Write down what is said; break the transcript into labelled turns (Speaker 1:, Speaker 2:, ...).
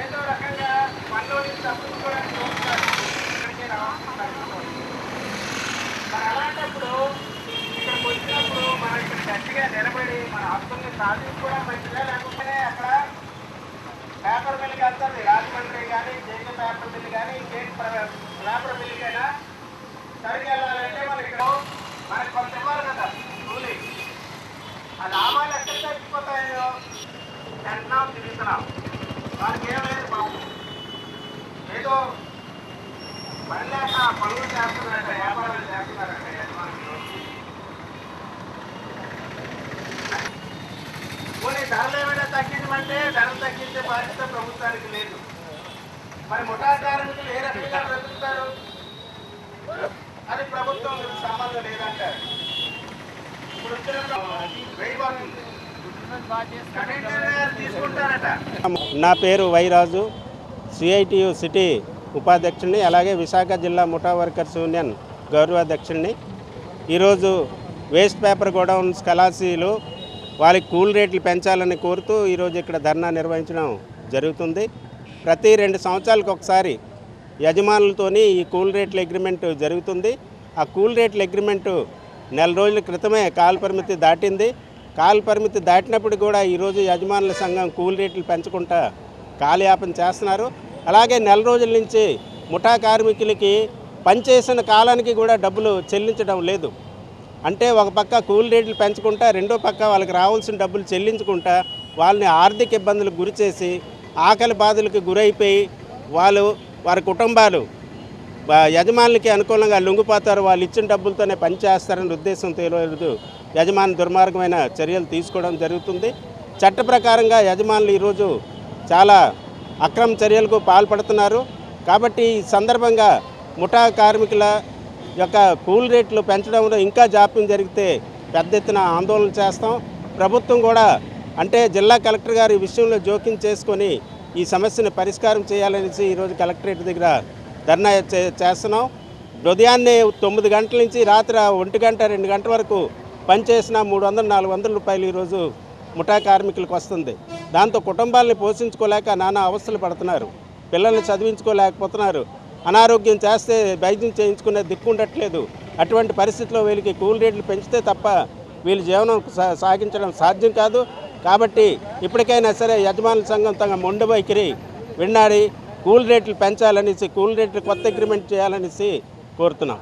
Speaker 1: ఏదో రకంగా మనలోని తప్పించుకోవడానికి చూస్తారు అలాంటప్పుడు ఇక్కడికి వచ్చినప్పుడు మనం ఇక్కడ నిలబడి మన హక్కుల్ని సాధించుకోవడం మంచిదా లేకపోతే అక్కడ పేపర్ మిల్కి వెళ్తుంది రాజమండ్రి కానీ జైలు పేపర్ మిల్ కానీ ఇంకేం పేపర్ మిల్ కానీ వాళ్ళకి ఏం లేదు పాపం ఏదో పని లేక పనులు చేస్తున్నారంట వ్యాపారాలు చేస్తున్నారంట యజమానులు. పోనీ ధరలు ఏమైనా తగ్గించమంటే ధరలు తగ్గించే బాధ్యత ప్రభుత్వానికి లేదు. మరి ముఠా కార్మికులు ఏ రకంగా బ్రతుకుతారు? అది ప్రభుత్వం సంబంధం లేదంటారు. ఇప్పుడు
Speaker 2: నా పేరు వైరాజు సిఐటియు సిటీ ఉపాధ్యక్షుడిని అలాగే విశాఖ జిల్లా ముఠా వర్కర్స్ యూనియన్ గౌరవాధ్యక్షుడిని. ఈరోజు వేస్ట్ పేపర్ గోడౌన్స్ కళాశీలు వాళ్ళకి కూల్ రేట్లు పెంచాలని కోరుతూ ఈరోజు ఇక్కడ ధర్నా నిర్వహించడం జరుగుతుంది. ప్రతి రెండు సంవత్సరాలకు ఒకసారి యజమానులతోని ఈ కూల్ రేట్ల అగ్రిమెంట్ జరుగుతుంది. ఆ కూల్ రేట్ల అగ్రిమెంటు నెల రోజుల క్రితమే కాల పరిమితి దాటింది. కాల పరిమితి దాటినప్పుడు కూడా ఈరోజు యజమానుల సంఘం కూల్ రేట్లు పెంచుకుంటా కాలయాపన చేస్తున్నారు. అలాగే నెల రోజుల నుంచి ముఠా కార్మికులకి పనిచేసిన కాలానికి కూడా డబ్బులు చెల్లించడం లేదు. అంటే ఒక పక్క కూలి రేట్లు పెంచుకుంటా రెండో పక్క వాళ్ళకి రావాల్సిన డబ్బులు చెల్లించుకుంటా వాళ్ళని ఆర్థిక ఇబ్బందులకు గురిచేసి ఆకలి బాధలకు గురైపోయి వాళ్ళు వారి కుటుంబాలు యజమానులకి అనుకూలంగా లొంగిపోతారు వాళ్ళు ఇచ్చిన డబ్బులతోనే పనిచేస్తారనే ఉద్దేశంతో ఈరోజు యజమాని దుర్మార్గమైన చర్యలు తీసుకోవడం జరుగుతుంది. చట్ట ప్రకారంగా యజమానులు ఈరోజు చాలా అక్రమ చర్యలకు పాల్పడుతున్నారు. కాబట్టి ఈ సందర్భంగా ముఠా కార్మికుల యొక్క కూల్ రేట్లు పెంచడంలో ఇంకా జాప్యం జరిగితే పెద్ద ఎత్తున ఆందోళన చేస్తాం. ప్రభుత్వం కూడా అంటే జిల్లా కలెక్టర్ గారు ఈ విషయంలో జోక్యం చేసుకొని ఈ సమస్యను పరిష్కారం చేయాలనేసి ఈరోజు కలెక్టరేట్ దగ్గర ధర్నా చేస్తున్నాం. ఉదయాన్నే తొమ్మిది గంటల నుంచి రాత్రి ఒంటి గంట రెండు గంటల వరకు పనిచేసిన మూడు వందలు నాలుగు వందల రూపాయలు ఈరోజు ముఠా కార్మికులకు వస్తుంది. దాంతో కుటుంబాలని పోషించుకోలేక నానా అవస్థలు పడుతున్నారు. పిల్లల్ని చదివించుకోలేకపోతున్నారు. అనారోగ్యం చేస్తే వైద్యం చేయించుకునే దిక్కు ఉండట్లేదు. అటువంటి పరిస్థితిలో వీళ్ళకి కూల్ రేట్లు పెంచితే తప్ప వీళ్ళు జీవనం సాగించడం సాధ్యం కాదు. కాబట్టి ఇప్పటికైనా సరే యజమానుల సంఘం తన మొండు వైఖరి విన్నాడి కూల్ రేట్లు పెంచాలనేసి కూల్ రేట్లు కొత్త అగ్రిమెంట్ చేయాలనేసి కోరుతున్నాం.